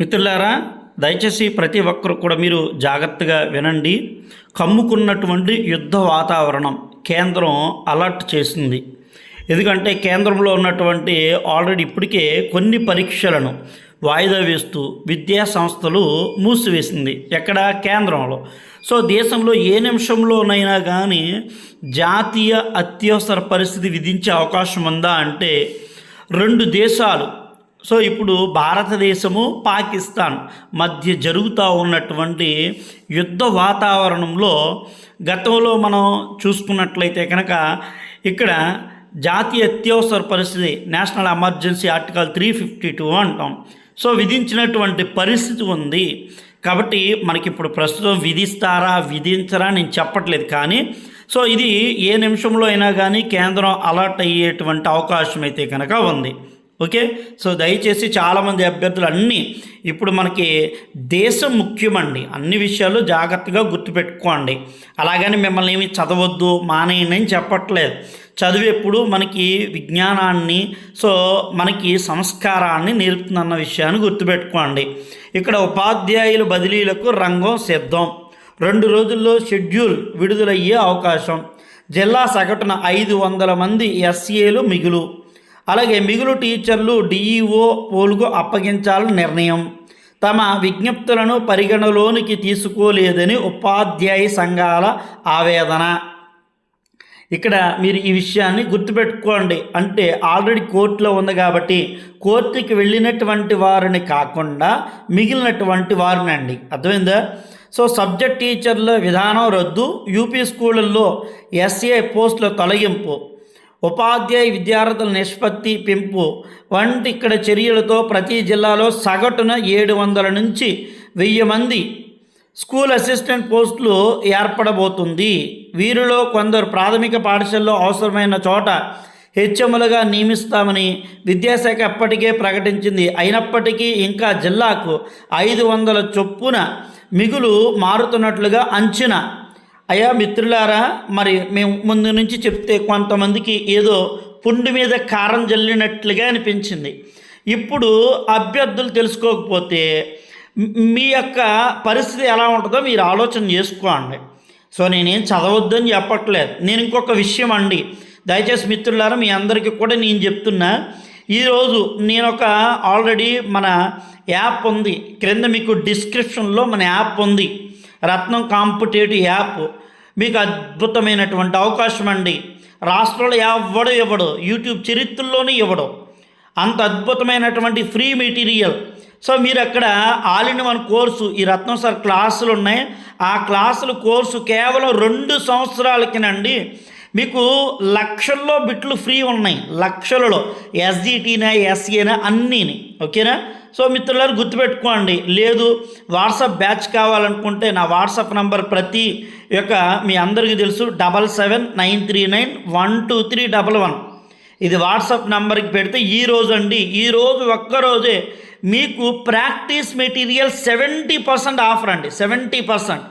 మిత్రులారా దయచేసి ప్రతి ఒక్కరు కూడా మీరు జాగ్రత్తగా వినండి. కమ్ముకున్నటువంటి యుద్ధ వాతావరణం కేంద్రం అలర్ట్ చేసింది. ఎందుకంటే కేంద్రంలో ఉన్నటువంటి ఆల్రెడీ ఇప్పటికే కొన్ని పరీక్షలను వాయిదా వేస్తూ విద్యా సంస్థలు మూసివేసింది ఎక్కడ? కేంద్రంలో. సో దేశంలో ఏ నిమిషంలోనైనా కానీ జాతీయ అత్యవసర పరిస్థితి విధించే అవకాశం ఉందా అంటే రెండు దేశాలు సో ఇప్పుడు భారతదేశము పాకిస్తాన్ మధ్య జరుగుతూ ఉన్నటువంటి యుద్ధ వాతావరణంలో గతంలో మనం చూసుకున్నట్లయితే కనుక ఇక్కడ జాతీయ అత్యవసర పరిస్థితి national emergency article three fifty two అంటాం. సో విధించినటువంటి పరిస్థితి ఉంది. కాబట్టి మనకి ఇప్పుడు ప్రస్తుతం విధిస్తారా విధించరా నేను చెప్పట్లేదు కానీ సో ఇది ఏ నిమిషంలో అయినా కానీ కేంద్రం అలర్ట్ అయ్యేటువంటి అవకాశం అయితే కనుక ఉంది. ఓకే? సో దయచేసి చాలామంది అభ్యర్థులు అన్నీ ఇప్పుడు మనకి దేశం ముఖ్యమండి. అన్ని విషయాలు జాగ్రత్తగా గుర్తుపెట్టుకోండి. అలాగని మిమ్మల్ని ఏమి చదవద్దు మానేయండి అని చెప్పట్లేదు. చదువు ఎప్పుడు మనకి విజ్ఞానాన్ని సో మనకి సంస్కారాన్ని నేర్పుతుందన్న విషయాన్ని గుర్తుపెట్టుకోండి. ఇక్కడ ఉపాధ్యాయుల బదిలీలకు రంగం సిద్ధం. రెండు రోజుల్లో షెడ్యూల్ విడుదలయ్యే అవకాశం. జిల్లా సగటున ఐదు వందల మంది ఎస్ఏలు మిగులు. అలాగే మిగులు టీచర్లు డిఈఓ పోలుకు అప్పగించాలని నిర్ణయం. తమ విజ్ఞప్తులను పరిగణలోనికి తీసుకోలేదని ఉపాధ్యాయ సంఘాల ఆవేదన. ఇక్కడ మీరు ఈ విషయాన్ని గుర్తుపెట్టుకోండి. అంటే ఆల్రెడీ కోర్టులో ఉంది కాబట్టి కోర్టుకి వెళ్ళినటువంటి వారిని కాకుండా మిగిలినటువంటి వారిని అండి అర్థమైందా? సో సబ్జెక్ట్ టీచర్ల విధానం రద్దు యూపీ స్కూళ్ళల్లో ఎస్ఏ పోస్టుల తొలగింపు. ఉపాధ్యాయ విద్యార్థుల నిష్పత్తి పెంపు వంటి ఇక్కడ చర్యలతో ప్రతి జిల్లాలో సగటున ఏడు వందల నుంచి వెయ్యి మంది స్కూల్ అసిస్టెంట్ పోస్టులు ఏర్పడబోతుంది. వీరిలో కొందరు ప్రాథమిక పాఠశాలలో అవసరమైన చోట హెచ్ఎంలుగా నియమిస్తామని విద్యాశాఖ అప్పటికే ప్రకటించింది. అయినప్పటికీ ఇంకా జిల్లాకు ఐదు వందల చొప్పున మిగులు మారుతున్నట్లుగా అంచనా అయ్యా మిత్రులారా మరి మేము ముందు నుంచి చెప్తే కొంతమందికి ఏదో పుండు మీద కారం జల్లినట్లుగా అనిపించింది. ఇప్పుడు అభ్యర్థులు తెలుసుకోకపోతే మీ యొక్క పరిస్థితి ఎలా ఉంటుందో మీరు ఆలోచన చేసుకోండి. సో నేనేం చదవద్దని చెప్పట్లేదు. నేను ఇంకొక విషయం అండి. దయచేసి మిత్రులారా మీ అందరికీ కూడా నేను చెప్తున్నా. ఈరోజు నేను ఒక ఆల్రెడీ మన యాప్ ఉంది. క్రింద మీకు డిస్క్రిప్షన్లో మన యాప్ ఉంది. Ratnam competitive app. మీకు అద్భుతమైనటువంటి అవకాశం అండి. రాష్ట్రంలో ఎవడు ఇవ్వడు. యూట్యూబ్ చరిత్రలోనే ఇవ్వడు. అంత అద్భుతమైనటువంటి ఫ్రీ మెటీరియల్. సో మీరు అక్కడ ఆల్ ఇన్ వన్ కోర్సు ఈ రత్నం సార్ క్లాసులు ఉన్నాయి. ఆ క్లాసులు కోర్సు కేవలం రెండు సంవత్సరాలకినండి. మీకు లక్షల్లో బిట్లు ఫ్రీ ఉన్నాయి. లక్షలలో. ఎస్జిటీనా ఎస్ఏనా అన్నీని. ఓకేనా? సో మిత్రులారు గుర్తుపెట్టుకోండి లేదు వాట్సాప్ బ్యాచ్ కావాలనుకుంటే నా వాట్సాప్ నంబర్ ప్రతి యొక్క మీ అందరికీ తెలుసు double seven nine three nine one two three double one. ఇది వాట్సాప్ నంబర్కి పెడితే ఈ రోజు అండి ఈ రోజు ఒక్కరోజే మీకు practice material seventy percent offer అండి సెవెంటీ పర్సెంట్.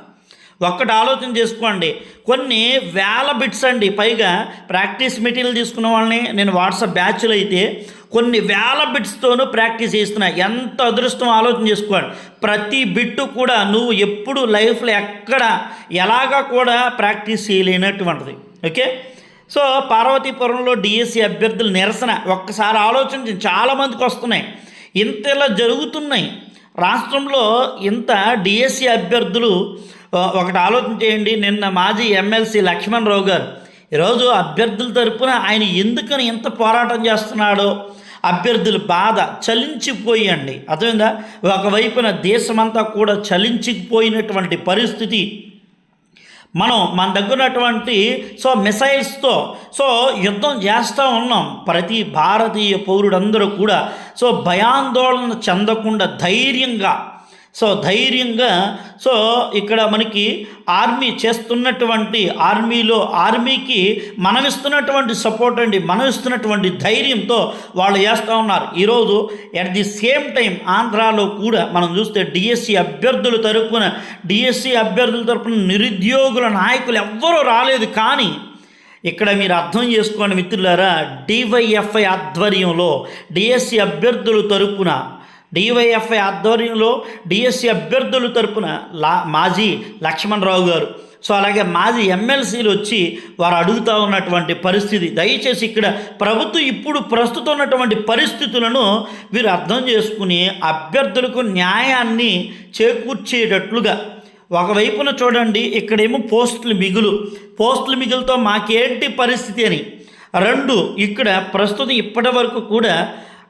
ఒక్కటి ఆలోచన చేసుకోండి. కొన్ని వేల బిట్స్ అండి. పైగా ప్రాక్టీస్ మెటీరియల్ తీసుకున్న వాళ్ళని నేను వాట్సాప్ బ్యాచ్లు అయితే కొన్ని వేల బిట్స్తోనూ ప్రాక్టీస్ చేస్తున్నా. ఎంత అదృష్టం ఆలోచన చేసుకోండి. ప్రతి బిట్టు కూడా నువ్వు ఎప్పుడు లైఫ్లో ఎక్కడ ఎలాగా కూడా ప్రాక్టీస్ చేయలేనటువంటిది. ఓకే? సో పార్వతీపురంలో డిఎస్సి అభ్యర్థుల నిరసన ఒక్కసారి ఆలోచించి చాలామందికి వస్తున్నాయి. ఇంత ఇలా జరుగుతున్నాయి. రాష్ట్రంలో ఇంత డిఎస్సి అభ్యర్థులు ఒకటి ఆలోచన చేయండి. నిన్న మాజీ ఎమ్మెల్సీ లక్ష్మణ్ రావు గారు ఈరోజు అభ్యర్థుల తరపున ఆయన ఎందుకని ఇంత పోరాటం చేస్తున్నాడో అభ్యర్థుల బాధ చలించిపోయండి. అర్థమైందా? ఒకవైపున దేశమంతా కూడా చలించిపోయినటువంటి పరిస్థితి. మనం మన దగ్గర ఉన్నటువంటి సో మిసైల్స్తో సో యుద్ధం చేస్తూ ఉన్నాం. ప్రతి భారతీయ పౌరుడందరూ కూడా సో భయాందోళన చెందకుండా ధైర్యంగా సో ధైర్యంగా సో ఇక్కడ మనకి ఆర్మీ చేస్తున్నటువంటి ఆర్మీలో ఆర్మీకి మనమిస్తున్నటువంటి సపోర్ట్ అండి మనమిస్తున్నటువంటి ధైర్యంతో వాళ్ళు చేస్తూ ఉన్నారు. ఈరోజు ఎట్ ది సేమ్ టైం ఆంధ్రాలో కూడా మనం చూస్తే డిఎస్సి అభ్యర్థుల తరపున డిఎస్సి అభ్యర్థుల తరపున నిరుద్యోగుల నాయకులు ఎవ్వరూ రాలేదు. కానీ ఇక్కడ మీరు అర్థం చేసుకోండి మిత్రులారా డివైఎఫ్ఐ ఆధ్వర్యంలో డిఎస్సి అభ్యర్థుల తరపున డివైఎఫ్ఐ ఆధ్వర్యంలో డిఎస్సి అభ్యర్థుల తరపున లా మాజీ లక్ష్మణరావు గారు. సో అలాగే మాజీ ఎమ్మెల్సీలు వచ్చి వారు అడుగుతూ ఉన్నటువంటి పరిస్థితి. దయచేసి ఇక్కడ ప్రభుత్వం ఇప్పుడు ప్రస్తుతం ఉన్నటువంటి పరిస్థితులను వీరు అర్థం చేసుకుని అభ్యర్థులకు న్యాయాన్ని చేకూర్చేటట్లుగా. ఒకవైపున చూడండి ఇక్కడేమో పోస్టులు మిగులు. పోస్టులు మిగులుతో మాకేంటి పరిస్థితి అని. రెండు ఇక్కడ ప్రస్తుతం ఇప్పటి వరకు కూడా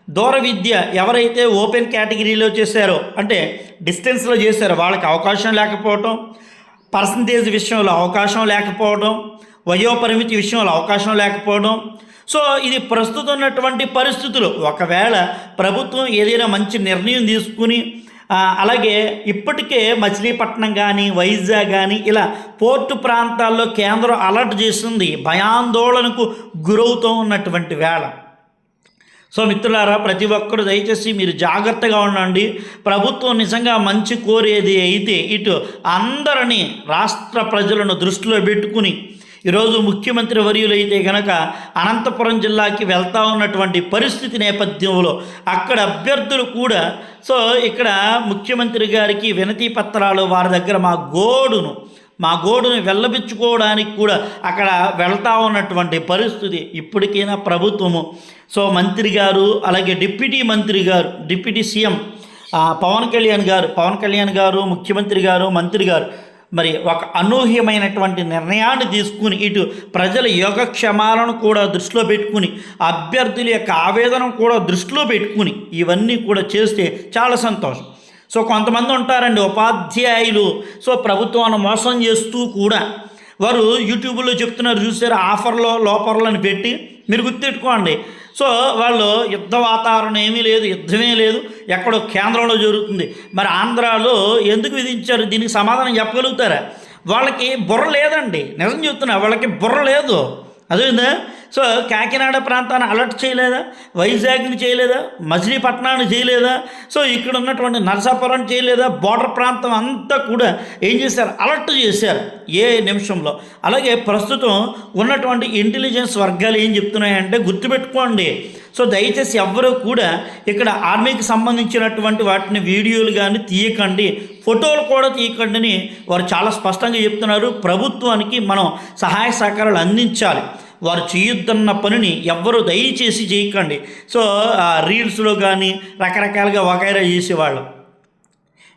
దూర విద్య ఎవరైతే ఓపెన్ కేటగిరీలో చేశారో అంటే డిస్టెన్స్లో చేశారో వాళ్ళకి అవకాశం లేకపోవటం పర్సంటేజ్ విషయంలో అవకాశం లేకపోవడం వయోపరిమితి విషయంలో అవకాశం లేకపోవడం సో ఇది ప్రస్తుతం ఉన్నటువంటి పరిస్థితులు. ఒకవేళ ప్రభుత్వం ఏదైనా మంచి నిర్ణయం తీసుకుని అలాగే ఇప్పటికే మచిలీపట్నం కానీ వైజాగ్ కానీ ఇలా పోర్టు ప్రాంతాల్లో కేంద్రం అలర్ట్ చేస్తుంది భయాందోళనకు గురవుతూ ఉన్నటువంటి వేళ. సో మిత్రులారా ప్రతి ఒక్కరు దయచేసి మీరు జాగ్రత్తగా ఉండండి. ప్రభుత్వం నిజంగా మంచి కోరేది అయితే ఇటు అందరినీ రాష్ట్ర ప్రజలను దృష్టిలో పెట్టుకుని ఈరోజు ముఖ్యమంత్రి వర్యులైతే గనక అనంతపురం జిల్లాకి వెళ్తా ఉన్నటువంటి పరిస్థితి నేపథ్యంలో అక్కడ అభ్యర్థులు కూడా సో ఇక్కడ ముఖ్యమంత్రి గారికి వినతి పత్రాలు వారి దగ్గర మా గోడును మా గోడును వెళ్ళబిచ్చుకోవడానికి కూడా అక్కడ వెళ్తా ఉన్నటువంటి పరిస్థితి ఇప్పటికైనా ప్రభుత్వము. సో మంత్రి గారు అలాగే డిప్యూటీ మంత్రి గారు డిప్యూటీ సీఎం పవన్ కళ్యాణ్ గారు పవన్ కళ్యాణ్ గారు ముఖ్యమంత్రి గారు మంత్రి గారు మరి ఒక అనూహ్యమైనటువంటి నిర్ణయాన్ని తీసుకుని ఇటు ప్రజల యోగక్షేమాలను కూడా దృష్టిలో పెట్టుకుని అభ్యర్థుల యొక్క ఆవేదన కూడా దృష్టిలో పెట్టుకుని ఇవన్నీ కూడా చేస్తే చాలా సంతోషం. సో కొంతమంది ఉంటారండి ఉపాధ్యాయులు. సో ప్రభుత్వాన్ని మోసం చేస్తూ కూడా వారు యూట్యూబ్లో చెప్తున్నారు చూసారు? ఆఫర్లో లోపర్లను పెట్టి మీరు గుర్తెట్టుకోండి సో వాళ్ళు యుద్ధ వాతావరణం ఏమీ లేదు యుద్ధమే లేదు ఎక్కడో కేంద్రంలో జరుగుతుంది. మరి ఆంధ్రాలో ఎందుకు విధించారు? దీనికి సమాధానం చెప్పగలుగుతారా? వాళ్ళకి బుర్ర లేదండి. నిజం చెప్తున్నా వాళ్ళకి బుర్ర లేదు. అదేందా సో కాకినాడ ప్రాంతాన్ని అలర్ట్ చేయలేదా? వైజాగ్ని చేయలేదా? మచిలీపట్నాన్ని చేయలేదా? సో ఇక్కడ ఉన్నటువంటి నరసాపురం చేయలేదా? బోర్డర్ ప్రాంతం అంతా కూడా ఏం చేశారు? అలర్ట్ చేశారు ఏ నిమిషంలో. అలాగే ప్రస్తుతం ఉన్నటువంటి ఇంటెలిజెన్స్ వర్గాలు ఏం చెప్తున్నాయంటే గుర్తుపెట్టుకోండి. సో దయచేసి ఎవ్వరూ కూడా ఇక్కడ ఆర్మీకి సంబంధించినటువంటి వాటిని వీడియోలు కానీ తీయకండి. ఫోటోలు కూడా తీయకండి అని వారు చాలా స్పష్టంగా చెప్తున్నారు. ప్రభుత్వానికి మనం సహాయ సహకారాలు అందించాలి. వారు చేయొద్దన్న పనిని ఎవ్వరు దయచేసి చేయకండి. సో రీల్స్లో కానీ రకరకాలుగా వగైరా చేసేవాళ్ళు.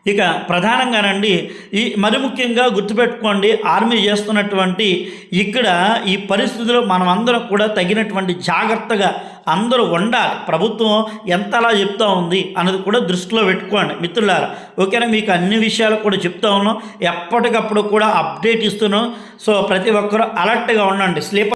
ఇక ప్రధానంగానండి ఈ మరి ముఖ్యంగా గుర్తుపెట్టుకోండి ఆర్మీ చేస్తున్నటువంటి ఇక్కడ ఈ పరిస్థితిలో మనం అందరం కూడా తగినటువంటి జాగ్రత్తగా అందరూ ఉండాలి. ప్రభుత్వం ఎంతలా చెప్తా ఉంది అన్నది కూడా దృష్టిలో పెట్టుకోండి మిత్రులారా. ఓకేనా? మీకు అన్ని విషయాలు కూడా చెప్తా ఉన్నాం. ఎప్పటికప్పుడు కూడా అప్డేట్ ఇస్తున్నాం. సో ప్రతి ఒక్కరూ అలర్ట్గా ఉండండి. స్లీపర్